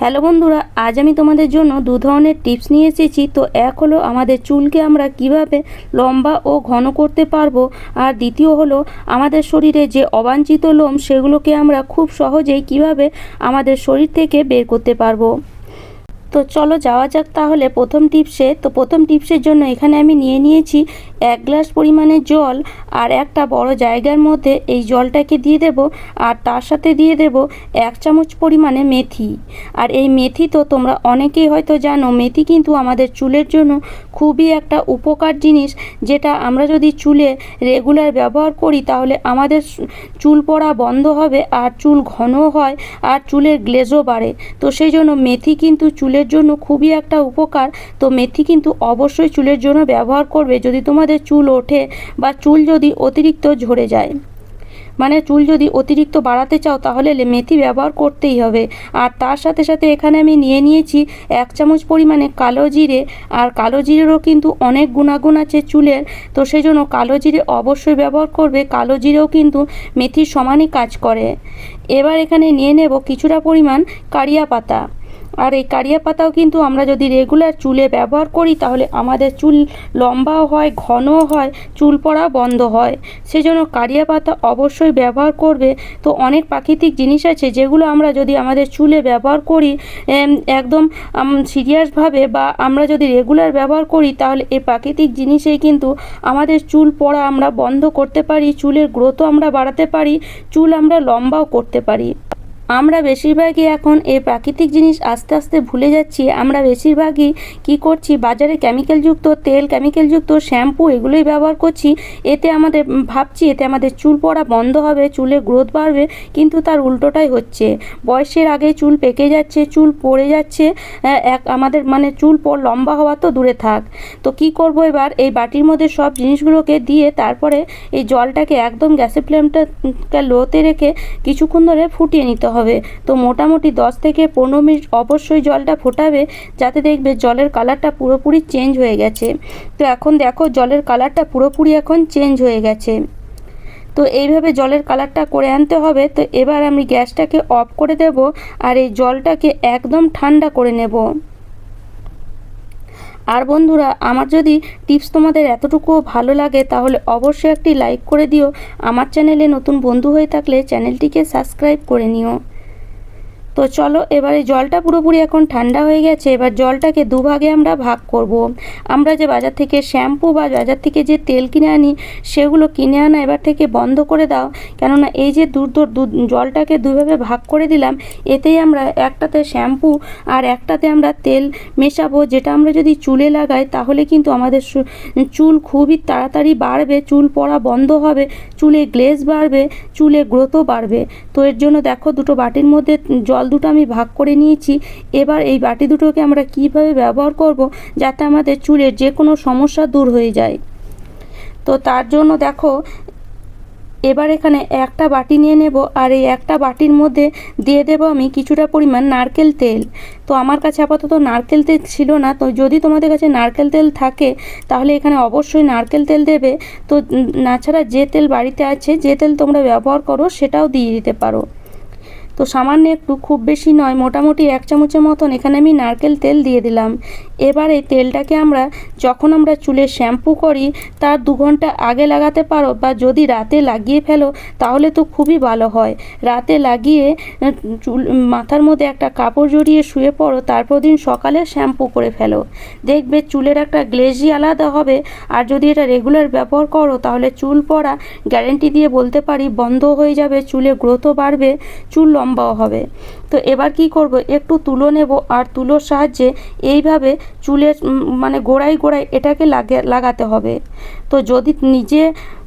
Hello বন্ধুরা, আজ আমি তোমাদের জন্য দু ধরনের টিপস নিয়ে এসেছি। তো এক হলো আমাদের চুলকে আমরা কীভাবে লম্বা ও ঘন করতে পারব, আর দ্বিতীয় হলো আমাদের শরীরে যে অবাঞ্ছিত লোম, সেগুলোকে আমরা খুব সহজেই কীভাবে আমাদের শরীর থেকে বের করতে পারব। তো চলো যাওয়া যাক তাহলে। প্রথম টিপসে, তো প্রথম টিপসের জন্য এখানে আমি নিয়ে নিয়েছি এক গ্লাস পরিমাণে জল আর একটা বড় জায়গার মধ্যে এই জলটাকে দিয়ে দেব আর তার সাথে দিয়ে দেব এক চামচ পরিমাণে মেথি। আর এই মেথি তো তোমরা অনেকেই হয়তো জানো, মেথি কিন্তু আমাদের চুলের জন্য খুবই একটা উপকার জিনিস, যেটা আমরা যদি চুলে রেগুলার ব্যবহার করি তাহলে আমাদের চুল পড়া বন্ধ হবে আর চুল ঘনও হয় আর চুলের গ্লেজও বাড়ে। তো সেই জন্য মেথি কিন্তু চুলের জন্য খুবই একটা উপকার। তো মেথি কিন্তু অবশ্যই চুলের জন্য ব্যবহার করবে যদি তোমাদের চুল ওঠে বা চুল যদি অতিরিক্ত ঝরে যায়। মানে চুল যদি অতিরিক্ত বাড়াতে চাও তাহলে মেথি ব্যবহার করতেই হবে। আর তার সাথে সাথে এখানে আমি নিয়ে নিয়েছি এক চামচ পরিমাণে কালো জিরে। আর কালো জিরেরও কিন্তু অনেক গুণাগুণ আছে চুলের। তো সেই জন্য কালো জিরে অবশ্যই ব্যবহার করবে। কালো জিরেও কিন্তু মেথির সমানই কাজ করে। এবার এখানে নিয়ে নেব কিছুটা পরিমাণ কারিয়া পাতা। আর এই কারিয়া পাতাও কিন্তু আমরা যদি রেগুলার চুলে ব্যবহার করি, তাহলে আমাদের চুল লম্বাও হয়, ঘনও হয়, চুল পড়া বন্ধ হয়। সেজন্য কারিয়া পাতা অবশ্যই ব্যবহার করবে। তো অনেক প্রাকৃতিক জিনিস আছে যেগুলো আমরা যদি আমাদের চুলে ব্যবহার করি একদম সিরিয়াসভাবে বা আমরা যদি রেগুলার ব্যবহার করি, তাহলে এই প্রাকৃতিক জিনিসেই কিন্তু আমাদের চুল পড়া আমরা বন্ধ করতে পারি, চুলের গ্রোথও আমরা বাড়াতে পারি, চুল আমরা লম্বাও করতে পারি। আমরা বেশিরভাগই এখন এই প্রাকৃতিক জিনিস আস্তে আস্তে ভুলে যাচ্ছি, আমরা বেশিরভাগই কি করছি, বাজারে কেমিক্যালযুক্ত তেল কেমিক্যালযুক্ত শ্যাম্পু এগুলোই ব্যবহার করছি, এতে আমাদের ভাবছি এতে আমাদের চুল পড়া বন্ধ হবে চুলের গ্রোথ বাড়বে, কিন্তু তার উল্টোটাই হচ্ছে। বয়সের আগে চুল পেকে যাচ্ছে, চুল পড়ে যাচ্ছে এক আমাদের মানে চুল প- লম্বা হওয়া তো দূরে থাক। তো কি করব এবার? এই বাটির মধ্যে সব জিনিসগুলোকে দিয়ে তারপরে এই জলটাকে একদম গ্যাসের ফ্লেমটা লোতে রেখে কিছুক্ষণ ধরে ফুটিয়ে নিতে হবে। তো মোটামুটি দশ থেকে পনেরো মিনিট অবশ্যই জলটা ফোটাবে, যাতে দেখবে জলের কালারটা পুরোপুরি চেঞ্জ হয়ে গেছে। তো এখন দেখো জলের কালারটা পুরোপুরি এখন চেঞ্জ হয়ে গেছে। তো এইভাবে জলের কালারটা করে আনতে হবে। তো এবার আমি গ্যাসটাকে অফ করে দেব আর এই জলটাকে একদম ঠান্ডা করে নেব। আর বন্ধুরা, আমার যদি টিপস তোমাদের এতটুকুও ভালো লাগে, তাহলে অবশ্যই একটি লাইক করে দিও। আমার চ্যানেলে নতুন বন্ধু হয়ে থাকলে চ্যানেলটিকে সাবস্ক্রাইব করে নিও। তো চলো, এবারে জলটা পুরোপুরি এখন ঠান্ডা হয়ে গেছে, এবার জলটাকে দুভাগে আমরা ভাগ করব। আমরা যে বাজার থেকে শ্যাম্পু বা বাজার থেকে যে তেল কিনে আনি, সেগুলো কিনে আনা এবার থেকে বন্ধ করে দাও কেননা এই যে দূর দূর জলটাকে দুভাবে ভাগ করে দিলাম, এতেই আমরা একটাতে শ্যাম্পু আর একটাতে আমরা তেল মেশাবো, যেটা আমরা যদি চুলে লাগাই, তাহলে কিন্তু আমাদের চুল খুবই তাড়াতাড়ি বাড়বে, চুল পড়া বন্ধ হবে, চুলে গ্লেজ বাড়বে, চুলে গ্রোথও বাড়বে তো এর জন্য দেখো, দুটো বাটির মধ্যে জল দুটো আমি ভাগ করে নিয়েছি। এবার এই বাটি দুটোকে আমরা কীভাবে ব্যবহার করব যাতে আমাদের চুলের যে কোনো সমস্যা দূর হয়ে যায়। তো তার জন্য দেখো, এবার এখানে একটা বাটি নিয়ে নেব আর এই একটা বাটির মধ্যে দিয়ে দেবো আমি কিছুটা পরিমাণ নারকেল তেল। তো আমার কাছে আপাতত নারকেল তেল ছিল না, তো যদি তোমাদের কাছে নারকেল তেল থাকে, তাহলে এখানে অবশ্যই নারকেল তেল দেবে। তো নাছাড়া যে তেল বাড়িতে আছে, যে তেল তোমরা ব্যবহার করো সেটাও দিয়ে দিতে পারো। তো সামান্য একটু, খুব বেশি নয়, মোটামুটি এক চামচের মতন এখানে আমি নারকেল তেল দিয়ে দিলাম। এবার এই তেলটাকে আমরা, যখন আমরা চুলে শ্যাম্পু করি, তার দু ঘণ্টা আগে লাগাতে পারো বা যদি রাতে লাগিয়ে ফেলো, তাহলে তো খুবই ভালো হয়। রাতে লাগিয়ে চুল, মাথার মধ্যে একটা কাপড় জড়িয়ে শুয়ে পড়ো, তারপর দিন সকালে শ্যাম্পু করে ফেলো। দেখবে চুলের একটা গ্লেজি আলাদা হবে, আর যদি এটা রেগুলার ব্যবহার করো, তাহলে চুল পড়া, গ্যারেন্টি দিয়ে বলতে পারি, বন্ধ হয়ে যাবে চুলে গ্রোথও বাড়বে, চুল লম্বাও হবে। তো এবার কি করব? একটু তুলো নেব আর তুলোর সাহায্যে এইভাবে চুলের মানে গোড়ায় গোড়ায় এটাকে লাগে, লাগাতে হবে। তো যদি নিজে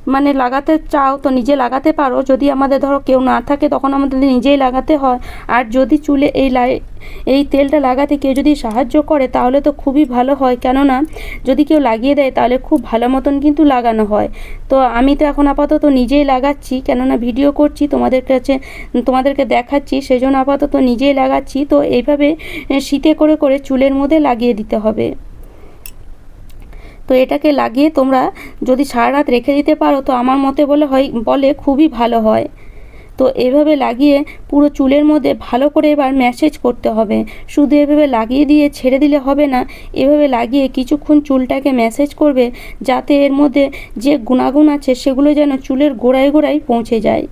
মানে লাগাতে চাও তো নিজে লাগাতে পারো। যদি আমাদের ধরো কেউ না থাকে, তখন আমাদের নিজেই লাগাতে হয়। আর যদি চুলে এই লাই, এই তেলটা লাগাতে কেউ যদি সাহায্য করে, তাহলে তো খুবই ভালো হয়। কেননা, যদি কেউ লাগিয়ে দেয়, তাহলে খুব ভালো মতন কিন্তু লাগানো হয়। তো আমি তো এখন আপাতত নিজেই লাগাচ্ছি, কেননা ভিডিও করছি, তোমাদের কাছে, তোমাদেরকে দেখাচ্ছি সেই জন্য আপাতত নিজেই লাগাচ্ছি। তো এইভাবে শীতে করে করে চুলের মধ্যে লাগিয়ে দিতে হবে। তো এটাকে লাগিয়ে তোমরা যদি সারা রাত রেখে দিতে পারো, তো আমার মতে বলে হয়, বলে খুবই ভালো হয়। তো এভাবে লাগিয়ে পুরো চুলের মধ্যে ভালো করে এবার ম্যাসেজ করতে হবে। শুধু এভাবে লাগিয়ে দিয়ে ছেড়ে দিলে হবে না, এভাবে লাগিয়ে কিছুক্ষণ চুলটাকে ম্যাসেজ করবে, যাতে এর মধ্যে যে গুণাগুণ আছে সেগুলো যেন চুলের গোড়ায় গোড়ায় পৌঁছে যায়।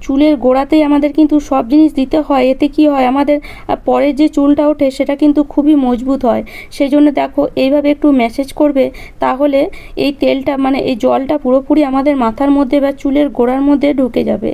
চুলের গোড়াতেই আমাদের কিন্তু সব জিনিস দিতে হয়। এতে কি হয়? আমাদের পরে পরের যে চুলটা ওঠে সেটা কিন্তু খুবই মজবুত হয়। সেই জন্য দেখো, এইভাবে একটু ম্যাসেজ করবে, তাহলে এই তেলটা মানে এই জলটা পুরোপুরি আমাদের মাথার মধ্যে বা চুলের গোড়ার মধ্যে ঢুকে যাবে।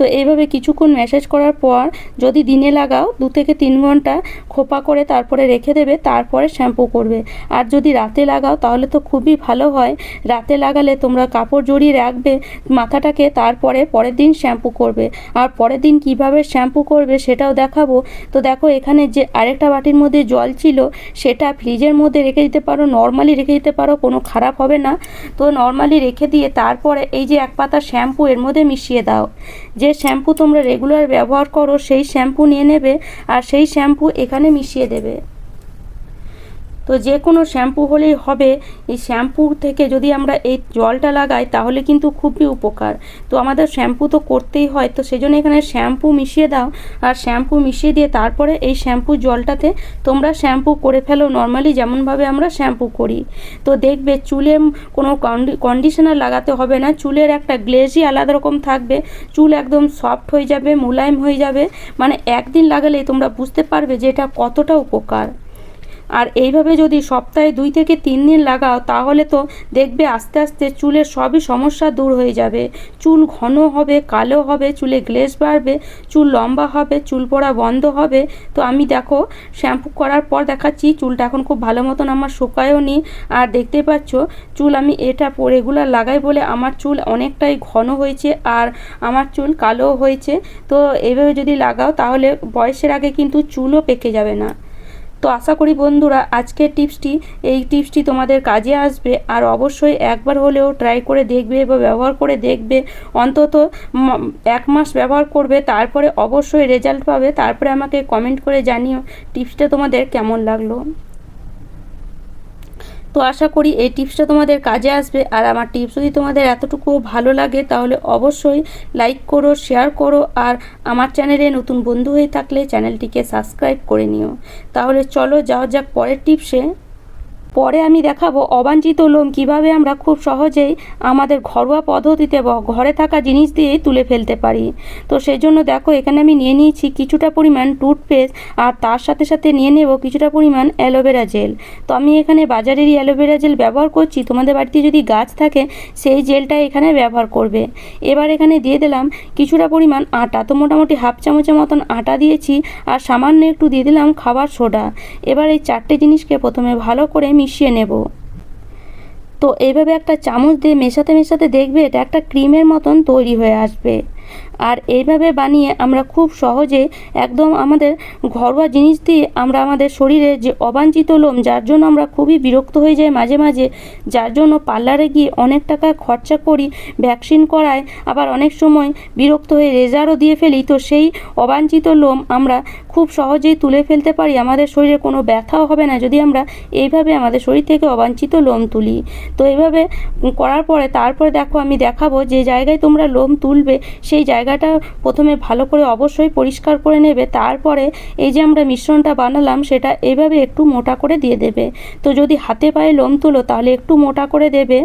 তো এইভাবে কিছুক্ষণ ম্যাসেজ করার পর যদি দিনে লাগাও, দু থেকে তিন ঘণ্টা খোপা করে তারপরে রেখে দেবে, তারপরে শ্যাম্পু করবে। আর যদি রাতে লাগাও, তাহলে তো খুবই ভালো হয়। রাতে লাগালে তোমরা কাপড় জড়িয়ে রাখবে, মাথাটাকে তারপরে পরের দিন শ্যাম্পু করবে। আর পরের দিন কীভাবে শ্যাম্পু করবে সেটাও দেখাবো। তো দেখো এখানে যে আরেকটা বাটির মধ্যে জল ছিল, সেটা ফ্রিজের মধ্যে রেখে দিতে পারো নর্মালি রেখে দিতে পারো, কোনো খারাপ হবে না। তো নর্মালি রেখে দিয়ে তারপরে এই যে এক পাতা শ্যাম্পু এর মধ্যে মিশিয়ে দাও। যে শ্যাম্পু তোমরা রেগুলার ব্যবহার করো, সেই শ্যাম্পু নিয়ে নেবে আর সেই শ্যাম্পু এখানে মিশিয়ে দেবে। তো যে কোনো শ্যাম্পু হলেই হবে। এই শ্যাম্পু থেকে যদি আমরা এই জলটা লাগাই, তাহলে কিন্তু খুবই উপকার। তো আমাদের শ্যাম্পু তো করতেই হয়, তো সেজন্য এখানে শ্যাম্পু মিশিয়ে দাও। আর শ্যাম্পু মিশিয়ে দিয়ে তারপরে এই শ্যাম্পু জলটাতে তোমরা শ্যাম্পু করে ফেলো। নর্মালি যেমনভাবে আমরা শ্যাম্পু করি। তো দেখবে চুলে কোনো কন্ডিশনার লাগাতে হবে না। চুলের একটা গ্লেজই আলাদা রকম থাকবে। চুল একদম সফট হয়ে যাবে, মোলায়েম হয়ে যাবে। মানে একদিন লাগালেই তোমরা বুঝতে পারবে যে এটা কতটা উপকার। আর এইভাবে যদি সপ্তাহে দুই থেকে তিন দিন লাগাও, তাহলে তো দেখবে আস্তে আস্তে চুলের সবই সমস্যা দূর হয়ে যাবে। চুল ঘন হবে, কালো হবে, চুলে গ্লেজ বাড়বে, চুল লম্বা হবে, চুল পড়া বন্ধ হবে। তো আমি দেখো, শ্যাম্পু করার পর দেখাচ্ছি, চুলটা এখন খুব ভালো মতন আমার শুকায়ও নি। আর দেখতে পাচ্ছ, চুল আমি এটা রেগুলার লাগাই বলে আমার চুল অনেকটাই ঘন হয়েছে আর আমার চুল কালোও হয়েছে। তো এইভাবে যদি লাগাও, তাহলে বয়সের আগে কিন্তু চুলও পেকে যাবে না। তো আশা করি বন্ধুরা আজকের টিপসটি, এই টিপসটি তোমাদের কাজে আসবে। আর অবশ্যই একবার হলেও ট্রাই করে দেখবে বা ব্যবহার করে দেখবে। অন্তত এক মাস ব্যবহার করবে, তারপরে অবশ্যই রেজাল্ট পাবে। তারপরে আমাকে কমেন্ট করে জানিও টিপসটা তোমাদের কেমন লাগল। তো আশা করি এই টিপসটা তোমাদের কাজে আসবে। আর আমার টিপস যদি তোমাদের এতটুকুও ভালো লাগে, তাহলে অবশ্যই লাইক করো শেয়ার করো, আর আমার চ্যানেলে নতুন বন্ধু হয়ে থাকলে চ্যানেলটিকে সাবস্ক্রাইব করে নিও। তাহলে চলো যাওয়া যাক পরের টিপসে। পরে আমি দেখাবো অবাঞ্ছিত লোম কীভাবে আমরা খুব সহজেই আমাদের ঘরোয়া পদ্ধতিতে ঘরে থাকা জিনিস দিয়েই তুলে ফেলতে পারি। তো সেই জন্য দেখো, এখানে আমি নিয়ে নিয়েছি কিছুটা পরিমাণ টুথপেস্ট আর তার সাথে সাথে নিয়ে নেব কিছুটা পরিমাণ অ্যালোভেরা জেল। তো আমি এখানে বাজারেরই অ্যালোভেরা জেল ব্যবহার করছি। তোমাদের বাড়িতে যদি গাছ থাকে, সেই জেলটা এখানে ব্যবহার করবে। এবার এখানে দিয়ে দিলাম কিছুটা পরিমাণ আটা। তো মোটামুটি হাফ চামচের মতন আটা দিয়েছি আর সামান্য একটু দিয়ে দিলাম খাবার সোডা। এবার এই চারটে জিনিসকে প্রথমে ভালো করে মিশিয়ে নেব। তো এইভাবে একটা চামচ দিয়ে মেশাতে মেশাতে দেখবে এটা একটা ক্রিমের মতন তৈরি হয়ে আসবে। আর এইভাবে বানিয়ে আমরা খুব সহজে একদম আমাদের ঘরোয়া জিনিস দিয়ে আমরা আমাদের শরীরে যে অবাঞ্ছিত লোম, যার জন্য আমরা খুবই বিরক্ত হয়ে যাই মাঝে মাঝে, যার জন্য পার্লারে গিয়ে অনেক টাকা খরচা করি, ভ্যাকসিন করায়, আবার অনেক সময় বিরক্ত হয়ে রেজারও দিয়ে ফেলি। তো সেই অবাঞ্ছিত লোম আমরা খুব সহজেই তুলে ফেলতে পারি। আমাদের শরীরে কোনো ব্যথাও হবে না যদি আমরা এইভাবে আমাদের শরীর থেকে অবাঞ্ছিত লোম তুলি। তো এইভাবে করার পরে তারপরে দেখো আমি দেখাবো যে জায়গায় তোমরা লোম তুলবে, সেই জায়গাটা প্রথমে ভালো করে অবশ্যই পরিষ্কার করে নেবে, তারপরে এই যে আমরা মিশ্রণটা বানালাম সেটা এভাবে একটু মোটা করে দিয়ে দেবে। তো যদি হাতে পায়ে লোম তুলো তাহলে একটু মোটা করে দেবে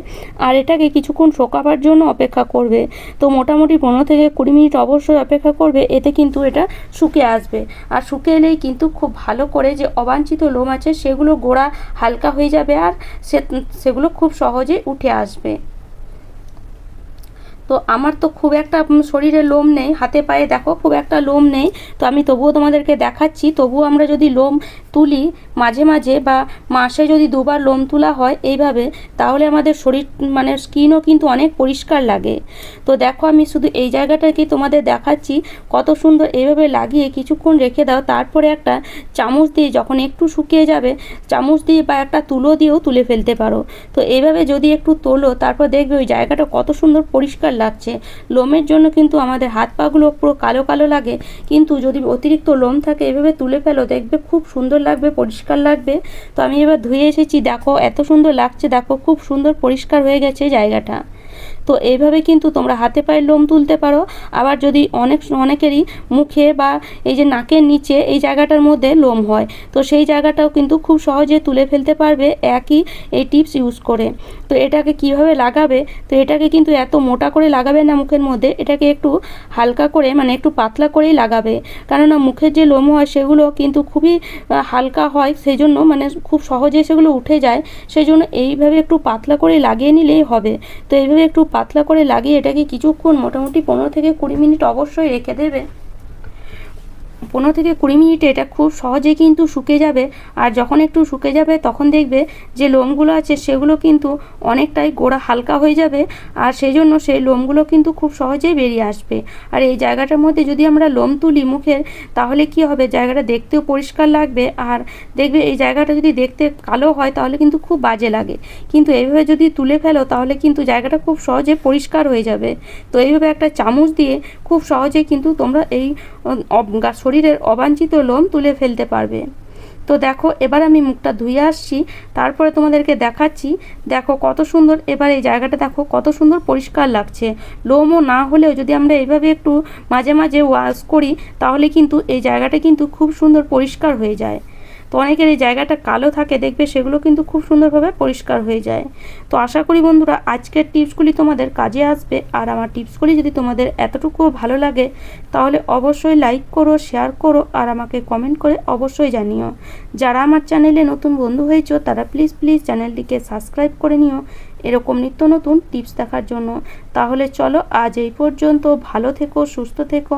আর এটাকে কিছুক্ষণ শোকাবার জন্য অপেক্ষা করবে। তো মোটামুটি পনেরো থেকে কুড়ি মিনিট অবশ্যই অপেক্ষা করবে, এতে কিন্তু এটা শুকে আসবে। আর শুকে এলেই কিন্তু খুব ভালো করে যে অবাঞ্ছিত লোম আছে সেগুলো গোড়া হালকা হয়ে যাবে আর সে সেগুলো খুব সহজে উঠে আসবে। তো আমার তো খুব একটা শরীরে লোম নেই, হাতে পায়ে দেখো খুব একটা লোম নেই, তো আমি তবুও তোমাদেরকে দেখাচ্ছি, তবুও আমরা যদি লোম তুলি মাঝে মাঝে বা মাসে যদি দুবার লোম তোলা হয় এইভাবে, তাহলে আমাদের শরীর মানে স্কিনও কিন্তু অনেক পরিষ্কার লাগে। তো দেখো আমি শুধু এই জায়গাটাকে তোমাদের দেখাচ্ছি, কত সুন্দর এইভাবে লাগিয়ে কিছুক্ষণ রেখে দাও, তারপরে একটা চামচ দিয়ে যখন একটু শুকিয়ে যাবে, চামচ দিয়ে বা একটা তুলো দিয়েও তুলে ফেলতে পারো। তো এইভাবে যদি একটু তোলো, তারপর দেখবে ওই জায়গাটা কত সুন্দর পরিষ্কার লাগছে। লোমের জন্য কিন্তু আমাদের হাত পাগুলো পুরো কালো কালো লাগে। কিন্তু যদি অতিরিক্ত লোম থাকে, এভাবে তুলে ফেলো, দেখবে খুব সুন্দর লাগবে, পরিষ্কার লাগবে। তো আমি এবার ধুয়ে এসেছি। দেখো, এত সুন্দর লাগছে। দেখো, খুব সুন্দর পরিষ্কার হয়ে গেছে জায়গাটা। তো এইভাবে কিন্তু তোমরা হাতে পায়ে লোম তুলতে পারো। আবার যদি অনেক, অনেকেরই মুখে বা এই যে নাকের নিচে এই জায়গাটার মধ্যে লোম হয়, তো সেই জায়গাটাও কিন্তু খুব সহজে তুলে ফেলতে পারবে একই এই টিপস ইউজ করে। তো এটাকে কীভাবে লাগাবে? তো এটাকে কিন্তু এত মোটা করে লাগাবে না মুখের মধ্যে, এটাকে একটু হালকা করে মানে একটু পাতলা করেই লাগাবে। কেননা মুখের যে লোম হয় সেগুলো কিন্তু খুবই হালকা হয় সেই জন্য মানে খুব সহজে সেগুলো উঠে যায়। সেই জন্য এইভাবে একটু পাতলা করে লাগিয়ে নিলেই হবে। তো এইভাবে একটু পাতলা করে লাগিয়ে এটাকে কিছুক্ষণ মোটামুটি পনেরো থেকে কুড়ি মিনিট অবশ্যই রেখে দেবে। পনেরো থেকে কুড়ি মিনিটে এটা খুব সহজেই কিন্তু শুকে যাবে। আর যখন একটু শুকে যাবে, তখন দেখবে যে লোমগুলো আছে, সেগুলো কিন্তু অনেকটাই গোড়া হালকা হয়ে যাবে। আর সেই জন্য সেই লোমগুলো কিন্তু খুব সহজেই বেরিয়ে আসবে। আর এই জায়গাটার মধ্যে যদি আমরা লোম তুলি মুখের, তাহলে কি হবে? জায়গাটা দেখতেও পরিষ্কার লাগবে। আর দেখবে এই জায়গাটা যদি দেখতে কালো হয়, তাহলে কিন্তু খুব বাজে লাগে। কিন্তু এইভাবে যদি তুলে ফেলো, তাহলে কিন্তু জায়গাটা খুব সহজে পরিষ্কার হয়ে যাবে। তো এইভাবে একটা চামচ দিয়ে খুব সহজে কিন্তু তোমরা এই শরীরের অবাঞ্ছিত লোম তুলে ফেলতে পারবে। তো দেখো, এবার আমি মুখটা ধুয়ে আসছি, তারপরে তোমাদেরকে দেখাচ্ছি। দেখো, কত সুন্দর, এবার এই জায়গাটা দেখো, কত সুন্দর পরিষ্কার লাগছে। লোমও না হলেও যদি আমরা এইভাবে একটু মাঝে মাঝে ওয়াশ করি, তাহলে কিন্তু এই জায়গাটা কিন্তু খুব সুন্দর পরিষ্কার হয়ে যায়। তো অনেকের এই জায়গাটা কালো থাকে, দেখবে সেগুলো কিন্তু খুব সুন্দরভাবে পরিষ্কার হয়ে যায়। তো আশা করি বন্ধুরা, আজকের টিপসগুলি তোমাদের কাজে আসবে। আর আমার টিপসগুলি যদি তোমাদের এতটুকুও ভালো লাগে, তাহলে অবশ্যই লাইক করো শেয়ার করো, আর আমাকে কমেন্ট করে অবশ্যই জানিও। যারা আমার চ্যানেলে নতুন বন্ধু হয়েছো, তারা প্লিজ প্লিজ চ্যানেলটিকে সাবস্ক্রাইব করে নিও। এরকম নিত্য নতুন টিপস দেখার জন্য। তাহলে চলো আজ এই পর্যন্ত, ভালো থেকো, সুস্থ থেকো।